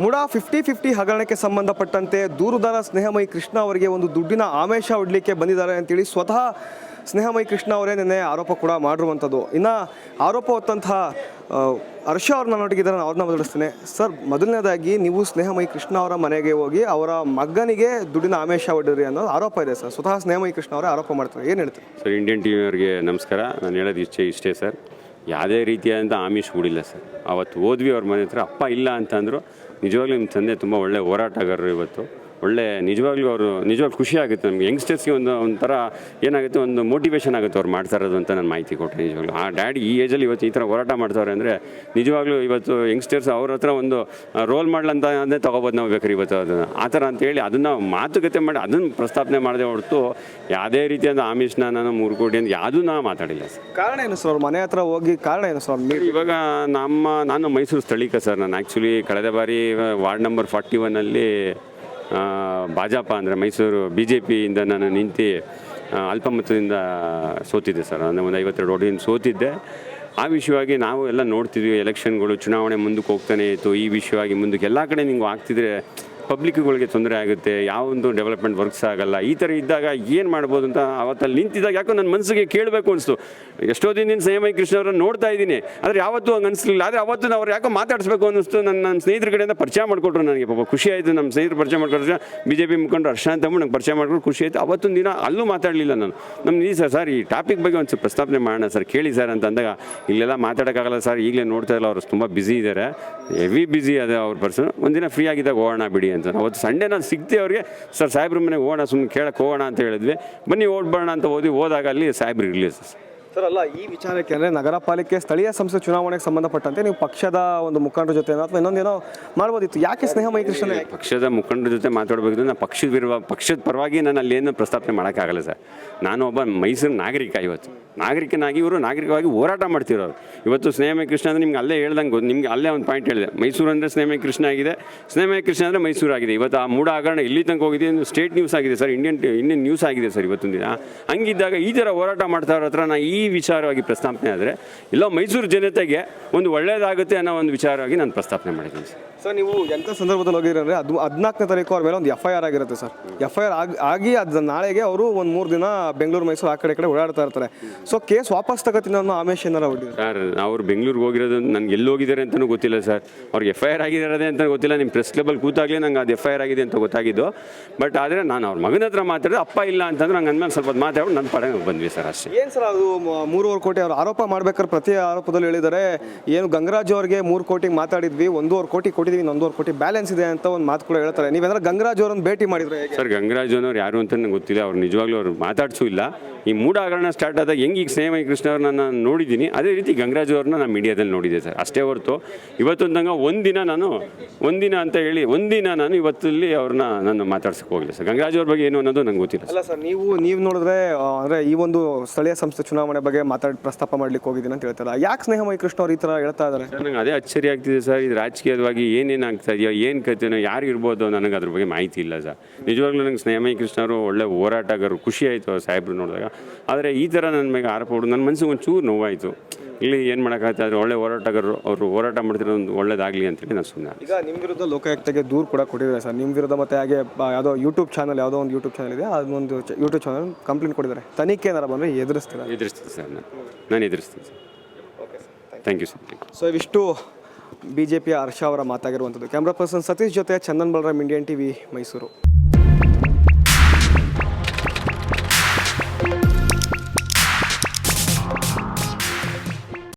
MUDA fifty fifty ಹಗರಣಕ್ಕೆ ಸಂಬಂಧಪಟ್ಟಂತೆ ದೂರುದಾರ ಸ್ನೇಹಮಯಿ ಕೃಷ್ಣ ಅವರಿಗೆ ಒಂದು ದುಡ್ಡಿನ ಆಮೇಶ ಒಡ್ಲಿಕ್ಕೆ ಬಂದಿದ್ದಾರೆ ಅಂತೇಳಿ ಸ್ವತಃ ಸ್ನೇಹಮಯಿ ಕೃಷ್ಣ ಅವರೇ ನಿನ್ನೆ ಆರೋಪ ಕೂಡ ಮಾಡಿರುವಂಥದ್ದು. ಇನ್ನು ಆರೋಪ ಹೊತ್ತಂತಹ ಹರ್ಷ ಅವ್ರನ್ನ ನೋಡಿಗಿದ್ದಾರೆ ನಾನು ಅವ್ರನ್ನ ಬದಲಿಸ್ತೇನೆ ಸರ್, ಮೊದಲನೇದಾಗಿ ನೀವು ಸ್ನೇಹಮಯಿ ಕೃಷ್ಣ ಅವರ ಮನೆಗೆ ಹೋಗಿ ಅವರ ಮಗನಿಗೆ ದುಡ್ಡಿನ ಆಮೇಶ ಒಡ್ಡಿರಿ ಅನ್ನೋ ಆರೋಪ ಇದೆ ಸರ್. ಸ್ವತಃ ಸ್ನೇಹಮಯಿ ಕೃಷ್ಣ ಅವರೇ ಆರೋಪ ಮಾಡ್ತಾರೆ. ಏನು ಹೇಳ್ತೀರಿ? ಸರ್ ಇಂಡಿಯನ್ ಟಿ ಅವರಿಗೆ ನಮಸ್ಕಾರ. ನಾನು ಹೇಳೋದು ಇಷ್ಟೇ ಇಷ್ಟೇ ಸರ್. ಯಾವುದೇ ರೀತಿಯಾದಂಥ ಆಮಿಷ ಕೂಡಿಲ್ಲ ಸರ್. ಅವತ್ತು ಹೋದ್ವಿ ಅವ್ರ ಮನೆ ಹತ್ರ. ಅಪ್ಪ ಇಲ್ಲ ಅಂತಂದರು ನಿಜವಾಗ್ಲೂ ನಿಮ್ಮ ತಂದೆ ತುಂಬ ಒಳ್ಳೆ ಹೋರಾಟಗಾರರು ಇವತ್ತು. ಒಳ್ಳೆ ನಿಜವಾಗ್ಲೂ ಅವರು ನಿಜವಾಗ್ಲೂ ಖುಷಿ ಆಗುತ್ತೆ ನಮಗೆ. ಯಂಗ್ಸ್ಟರ್ಸ್ಗೆ ಒಂದು ಒಂಥರ ಏನಾಗುತ್ತೆ ಒಂದು ಮೋಟಿವೇಶನ್ ಆಗುತ್ತೆ ಅವ್ರು ಮಾಡ್ತಾ ಇರೋದು ಅಂತ ನಾನು ಮಾಹಿತಿ ಕೊಟ್ಟೆ ನಿಜವಾಗ್ಲೂ. ಆ ಡ್ಯಾಡಿ ಈ ಏಜಲ್ಲಿ ಇವತ್ತು ಈ ಥರ ಹೋರಾಟ ಮಾಡ್ತಾರೆ ಅಂದರೆ ನಿಜವಾಗ್ಲೂ ಇವತ್ತು ಯಂಗ್ಸ್ಟರ್ಸ್ ಅವ್ರ ಹತ್ರ ಒಂದು ರೋಲ್ ಮಾಡಲ್ ಅಂತ ಅದೇ ತೊಗೋಬೋದು ನಾವು ಬೇಕಾರೆ ಇವತ್ತು ಅದನ್ನು. ಆ ಥರ ಅಂತೇಳಿ ಅದನ್ನು ಮಾತುಕತೆ ಮಾಡಿ ಅದನ್ನು ಪ್ರಸ್ತಾಪನೆ ಮಾಡದೆ ಹೊರತು ಯಾವುದೇ ರೀತಿಯಾದ ಆಮಿಷನ ನಾನು ಮೂರು ಕೋಟಿ ಅಂತ ಯಾವುದೂ ನಾ ಮಾತಾಡಿಲ್ಲ ಸರ್. ಕಾರಣ ಏನು ಸರ್? ಮನೆ ಹತ್ರ ಹೋಗಿ ಕಾರಣ ಏನು ಸರ್? ನೀವು ಇವಾಗ ನಮ್ಮ ನಾನು ಮೈಸೂರು ಸ್ಥಳೀಕ ಸರ್. ನಾನು ಆ್ಯಕ್ಚುಲಿ ಕಳೆದ ಬಾರಿ ವಾರ್ಡ್ ನಂಬರ್ ಫಾರ್ಟಿ ಒನ್ನಲ್ಲಿ ಭಾಜಪ ಅಂದರೆ ಮೈಸೂರು ಬಿ ಜೆ ಪಿಯಿಂದ ನಾನು ನಿಂತು ಅಲ್ಪಮತದಿಂದ ಸೋತಿದ್ದೆ ಸರ್. ಅಂದರೆ ಒಂದು ಐವತ್ತೆರಡು ಓಟಿಂದ ಸೋತಿದ್ದೆ. ಆ ವಿಷಯವಾಗಿ ನಾವು ಎಲ್ಲ ನೋಡ್ತಿದ್ವಿ, ಎಲೆಕ್ಷನ್ಗಳು, ಚುನಾವಣೆ ಮುಂದಕ್ಕೆ ಹೋಗ್ತಾನೆ ಇತ್ತು. ಈ ವಿಷಯವಾಗಿ ಮುಂದಕ್ಕೆ ಎಲ್ಲ ಕಡೆ ನಿಂಗೆ ಆಗ್ತಿದ್ರೆ ಪಬ್ಲಿಕ್ಗಳಿಗೆ ತೊಂದರೆ ಆಗುತ್ತೆ, ಯಾವೊಂದು ಡೆವಲಪ್ಮೆಂಟ್ ವರ್ಕ್ಸ್ ಆಗಲ್ಲ, ಈ ಥರ ಇದ್ದಾಗ ಏನು ಮಾಡ್ಬೋದು ಅಂತ ಅವತ್ತಲ್ಲಿ ನಿಂತಿದ್ದಾಗ ಯಾಕೋ ನನ್ನ ಮನಸ್ಸಿಗೆ ಕೇಳಬೇಕು ಅನಿಸ್ತು. ಎಷ್ಟೋ ದಿನದಿಂದ ಸಂಯಮೈ ಕೃಷ್ಣ ಅವರನ್ನು ನೋಡ್ತಾ ಇದ್ದೀನಿ, ಆದರೆ ಯಾವತ್ತೂ ಹಂಗೆ ಅನಿಸ್ಲಿಲ್ಲ. ಆದರೆ ಅವತ್ತು ನಾವು ಯಾಕೋ ಮಾತಾಡಿಸ್ಬೇಕು ಅನ್ನಿಸ್ತು ನನ್ನ ನನ್ನ ಸ್ನೇಹಿತರ ಕಡೆಯಿಂದ ಪರಿಚಯ ಮಾಡಿಕೊಟ್ರು ನನಗೆ, ಪಾಪ ಖುಷಿ ಆಯಿತು ನಮ್ಮ ಸ್ನೇಹಿತರು ಪರಿಚಯ ಮಾಡ್ಕೊಂಡ್ರೆ ಬಿ ಜೆ ಪಿ ಮುಖಂಡರು ಹರ್ಷ ತಮ್ಮ ನಂಗೆ ಪರಿಚಯ ಮಾಡ್ಕೊಂಡು ಖುಷಿ ಆಯಿತು. ಅವತ್ತು ದಿನ ಅಲ್ಲೂ ಮಾತಾಡಲಿಲ್ಲ ನಾನು. ನಮ್ಮ ಈ ಸರ್ ಸರ್ ಈ ಟಾಪಿಕ್ ಬಗ್ಗೆ ಒಂದು ಪ್ರಸ್ತಾಪನೆ ಮಾಡೋಣ ಸರ್, ಕೇಳಿ ಸರ್ ಅಂತ ಅಂದಾಗ ಇಲ್ಲೆಲ್ಲ ಮಾತಾಡೋಕ್ಕಾಗಲ್ಲ ಸರ್, ಈಗಲೇ ನೋಡ್ತಾ ಇಲ್ಲ ಅವರು ತುಂಬ ಬ್ಯುಸಿ ಇದ್ದಾರೆ ಹೆವಿ ಬ್ಯುಸಿ ಅದೇ ಅವ್ರ ಪರ್ಸನ್ ಒಂದಿನ ಫ್ರೀ ಆಗಿದ್ದಾಗ ಹೋಗೋಣ ಬಿಡಿ ಅಂತ. ಅವತ್ತು ಸಂಡೇ ನಾನು ಸಿಗ್ತೆ ಅವ್ರಿಗೆ, ಸರ್, ಸಾಹೇಬ್ರ ಮನೆಗೆ ಹೋಗೋಣ ಸುಮ್ಮನೆ ಕೇಳಕ್ಕೆ ಹೋಗೋಣ ಅಂತ ಹೇಳಿದ್ವಿ. ಬನ್ನಿ ಓಡ್ಬೋಣ ಅಂತ ಓದಿ, ಹೋದಾಗ ಅಲ್ಲಿ ಸಾಹೇಬ್ರು ಇರಲಿ ಸರ್. ಸರ್, ಅಲ್ಲ, ಈ ವಿಚಾರಕ್ಕೆ ಅಂದರೆ ನಗರ ಪಾಲಿಕೆ ಸ್ಥಳೀಯ ಸಂಸ್ಥೆ ಚುನಾವಣೆಗೆ ಸಂಬಂಧಪಟ್ಟಂತೆ ನೀವು ಪಕ್ಷದ ಒಂದು ಮುಖಂಡರ ಜೊತೆ ಅಥವಾ ಇನ್ನೊಂದೇನೋ ಮಾಡ್ಬೋದಿತ್ತು. ಯಾಕೆ ಸ್ನೇಹ ಕೃಷ್ಣ ಪಕ್ಷದ ಮುಖಂಡರ ಜೊತೆ ಮಾತಾಡಬೇಕಂದ್ರೆ ನಾನು ಪಕ್ಷದ ವಿರುವ ಪಕ್ಷದ ಪರವಾಗಿ ನಾನು ಅಲ್ಲಿ ಏನು ಪ್ರಸ್ತಾಪನೆ ಮಾಡೋಕ್ಕಾಗಲ್ಲ ಸರ್. ನಾನು ಒಬ್ಬ ಮೈಸೂರು ನಾಗರಿಕ ಇವತ್ತು. ನಾಗರಿಕನಾಗಿ ಇವರು ನಾಗರಿಕವಾಗಿ ಹೋರಾಟ ಮಾಡ್ತಿರೋರು. ಇವತ್ತು ಸ್ನೇಹಮಯ ಕೃಷ್ಣ ಅಂದರೆ ನಿಮ್ಗೆ ಅಲ್ಲೇ ಹೇಳ್ದಂಗೆ ನಿಮ್ಗೆ ಅಲ್ಲೇ ಒಂದು ಪಾಯಿಂಟ್ ಹೇಳಿದೆ. ಮೈಸೂರು ಅಂದರೆ ಸ್ನೇಹಮಯ ಕೃಷ್ಣ ಆಗಿದೆ. ಸ್ನೇಹಮಯ ಕೃಷ್ಣ ಅಂದರೆ ಮೈಸೂರು ಆಗಿದೆ. ಇವತ್ತು ಆ ಮೂಡ ಹಗರಣ ಇಲ್ಲಿ ತನಕ ಹೋಗಿದೆ ಸ್ಟೇಟ್ ನ್ಯೂಸ್ ಆಗಿದೆ ಸರ್. ಇಂಡಿಯನ್ ಇಂಡಿಯನ್ ನ್ಯೂಸ್ ಆಗಿದೆ ಸರ್ ಇವತ್ತೊಂದಿನ ದಿನ. ಹಂಗಿದ್ದಾಗ ಈ ಥರ ಹೋರಾಟ ಮಾಡ್ತಾ ಇರೋ ಹತ್ರ ನಾನು ಈ ವಿಚಾರವಾಗಿ ಪ್ರಸ್ತಾಪನೆ ಆದರೆ ಇಲ್ಲ ಮೈಸೂರು ಜನತೆಗೆ ಒಂದು ಒಳ್ಳೆಯದಾಗುತ್ತೆ ಅನ್ನೋ ಒಂದು ವಿಚಾರವಾಗಿ ನಾನು ಪ್ರಸ್ತಾಪನೆ ಮಾಡಿದ್ದೀನಿ ಸರ್. ಸರ್ ನೀವು ಎಂಥ ಸಂದರ್ಭದಲ್ಲಿ ಹೋಗಿದ್ರೆ ಅಂದರೆ ಅದು ಹದಿನಾಲ್ಕನೇ ತಾರೀಕು ಅವ್ರ ಮೇಲೆ ಒಂದು ಎಫ್ ಐ ಆರ್ ಆಗಿರುತ್ತೆ ಸರ್. ಎಫ್ ಐ ಆರ್ ಆಗಿ ಆಗಿ ಅದು ನಾಳೆಗೆ ಅವರು ಒಂದು ಮೂರು ದಿನ ಬೆಂಗಳೂರು ಮೈಸೂರು ಆ ಕಡೆ ಈ ಕಡೆ ಓಡಾಡ್ತಾ ಇರ್ತಾರೆ. ಸೊ ಕೇಸ್ ವಾಪಸ್ ತಗೋತೀನಿ ಅನ್ನೋ ಆಮೇಶ ಏನಾರ ಹೊಡಿದ್ರು ಸರ್ ಅವ್ರು ಬೆಂಗಳೂರಿಗೆ ಹೋಗಿರೋದು ನನಗೆ ಎಲ್ಲಿ ಹೋಗಿದ್ದಾರೆ ಅಂತಲೂ ಗೊತ್ತಿಲ್ಲ ಸರ್. ಅವ್ರಿಗೆ ಎಫ್ ಐ ಆರ್ ಆಗಿರೋದೇ ಅಂತ ಗೊತ್ತಿಲ್ಲ. ನಿಮ್ಮ ಪ್ರೆಸ್ ಕ್ಲಬಲ್ಲಿ ಕೂತಾಗಲೇ ನಂಗೆ ಅದು ಎಫ್ ಐ ಆರ್ ಆಗಿದೆ ಅಂತ ಗೊತ್ತಾಗಿದ್ದು. ಬಟ್ ಆದರೆ ನಾನು ಅವ್ರ ಮಗನ ಹತ್ರ ಮಾತಾಡಿದ್ರೆ ಅಪ್ಪ ಇಲ್ಲ ಅಂತಂದ್ರೆ ನಂಗೆ ಅಂದ್ಮೇಲೆ ಸ್ವಲ್ಪ ಮಾತಾಡ್ಬಿಟ್ಟು ನನ್ನ ಪಡೆ ಬಂದ್ವಿ ಸರ್ ಅಷ್ಟೇ. ಏನು ಸರ್ ಅದು ಮೂರುವರೆ ಕೋಟಿ ಅವ್ರು ಆರೋಪ ಮಾಡ್ಬೇಕಾದ್ರೆ ಪ್ರತಿ ಆರೋಪದಲ್ಲಿ ಹೇಳಿದ್ದಾರೆ. ಏನು ಗಂಗರಾಜ್ ಅವರಿಗೆ ಮೂರು ಕೋಟಿಗೆ ಮಾತಾಡಿದ್ವಿ ಒಂದೂವರೆ ಕೋಟಿ ಕೊಟ್ಟಿದ್ವಿ ಒಂದೂವರೆ ಕೋಟಿ ಬ್ಯಾಲೆನ್ಸ್ ಇದೆ ಅಂತ ಒಂದು ಮಾತು ಕೂಡ ಹೇಳ್ತಾರೆ. ನೀವೇನಾದ್ರೆ ಗಂಗರಾಜ್ ಅವರನ್ನು ಭೇಟಿ ಮಾಡಿದ್ರೆ ಸರ್ ಗಂಗರಾಜ್ ಅವ್ರು ಯಾರು ಅಂತ ನಂಗೆ ಗೊತ್ತಿಲ್ಲ ಅವ್ರು ನಿಜವಾಗ್ಲೂ ಅವ್ರು ಮಾತಾಡ್ಸೂ ಇಲ್ಲ. ಈ ಮೂಡ ಹಗರಣ ಸ್ಟಾರ್ಟ್ ಆದಾಗ ಹೆಂಗೆ ಈಗ ಸ್ನೇಹಮಯ ಕೃಷ್ಣ ಅವ್ರನ್ನ ನಾನು ನೋಡಿದ್ದೀನಿ. ಅದೇ ರೀತಿ ಗಂಗರಾಜ್ ಅವ್ರನ್ನ ನಾನು ಮೀಡಿಯಾದಲ್ಲಿ ನೋಡಿದೆ ಸರ್ ಅಷ್ಟೇ ಹೊರತು. ಇವತ್ತೊಂದಂಗ ಒಂದಿನ ನಾನು ಒಂದಿನ ಅಂತ ಹೇಳಿ ಒಂದಿನ ನಾನು ಇವತ್ತಲ್ಲಿ ಅವ್ರನ್ನ ನಾನು ಮಾತಾಡ್ಸಕ್ಕೆ ಹೋಗಿಲ್ಲ ಸರ್. ಗಂಗರಾಜ್ ಅವ್ರ ಬಗ್ಗೆ ಏನು ಅನ್ನೋದು ನಂಗೆ ಗೊತ್ತಿಲ್ಲ ಸರ್. ಅಲ್ಲ ಸರ್ ನೀವು ನೀವು ನೋಡಿದ್ರೆ ಅಂದ್ರೆ ಈ ಒಂದು ಸ್ಥಳೀಯ ಸಂಸ್ಥೆ ಚುನಾವಣೆ ಬಗ್ಗೆ ಮಾತಾಡಿ, ಪ್ರಸ್ತಾಪ ಮಾಡ್ಲಿಕ್ಕೆ ಹೋಗಿದ್ದೀನಿ ಅಂತ ಹೇಳ್ತಾರೆ. ಯಾಕೆ ಸ್ನೇಹಮಯಿ ಕೃಷ್ಣ ಅವ್ರು ಈ ಥರ ಹೇಳ್ತಾ ಇದ್ದಾರೆ ನನಗೆ ನಂಗೆ ಅದೇ ಅಚ್ಚರಿ ಆಗ್ತಿದೆ ಸರ್. ಇದು ರಾಜಕೀಯವಾಗಿ ಏನೇನು ಆಗ್ತಾ ಇದೆಯೋ, ಏನು ಕಥೆನೋ ಯಾರು ಇರ್ಬೋದು ನನಗೆ ಅದ್ರ ಬಗ್ಗೆ ಮಾಹಿತಿ ಇಲ್ಲ ಸರ್. ನಿಜವಾಗ್ಲೂ ನಂಗೆ ಸ್ನೇಹಮಯಿ ಕೃಷ್ಣ ಅವರು ಒಳ್ಳೆ ಹೋರಾಟಗಾರರು. ಖುಷಿ ಆಯಿತು ಸಾಹೇಬ್ರು ನೋಡಿದಾಗ. ಆದರೆ ಈ ಥರ ನನ್ನ ಮೇಲೆ ಆರೋಪ ನನ್ನ ಮನಸ್ಸಿಗೆ ಒಂಚೂರು ನೋವಾಯಿತು. ಇಲ್ಲಿ ಏನು ಮಾಡೋಕ್ಕಾಗ್ತದೆ ಒಳ್ಳೆ ಹೋರಾಟಗಾರರು ಅವರು ಹೋರಾಟ ಮಾಡ್ತಿರೋ ಒಂದು ಒಳ್ಳೇದಾಗಲಿ ಅಂತೇಳಿ ನಾನು ಸುಮ್ಮನೆ ಈಗ ನಿಮ್ಮ ವಿರುದ್ಧ ಲೋಕಾಯುಕ್ತಗೆ ದೂರು ಕೂಡ ಕೊಟ್ಟಿದ್ದಾರೆ ಸರ್. ನಿಮ್ಮ ವಿರುದ್ಧ ಮತ್ತೆ ಹಾಗೆ ಯಾವುದೋ ಯೂಟ್ಯೂಬ್ ಚಾನಲ್ ಯಾವುದೋ ಒಂದು ಯೂಟ್ಯೂಬ್ ಚಾನಲ್ ಇದೆ ಅದೊಂದು ಯೂಟ್ಯೂಬ್ ಚಾನಲ್ ಕಂಪ್ಲೇಂಟ್ ಕೊಟ್ಟಿದ್ದಾರೆ. ತನಿಖೆ ಏನಾರ ಬಂದರೆ ಎದುರಿಸ್ತೀರಾ? ಎದುರಿಸ್ತೀನಿ ಸರ್ ನಾನು. ನಾನು ಎದುರಿಸ್ತೀನಿ sir. Thank you sir so ಇವಿಷ್ಟು ಬಿ ಜೆ ಪಿಯ ಹರ್ಷ ಅವರ ಮಾತಾಗಿರುವಂಥದ್ದು. ಕ್ಯಾಮ್ರಾ ಪರ್ಸನ್ ಸತೀಶ್ ಜೊತೆ ಚಂದನ್ ಬಲರಾಮ್ ಇಂಡಿಯನ್ ಟಿವಿ ಮೈಸೂರು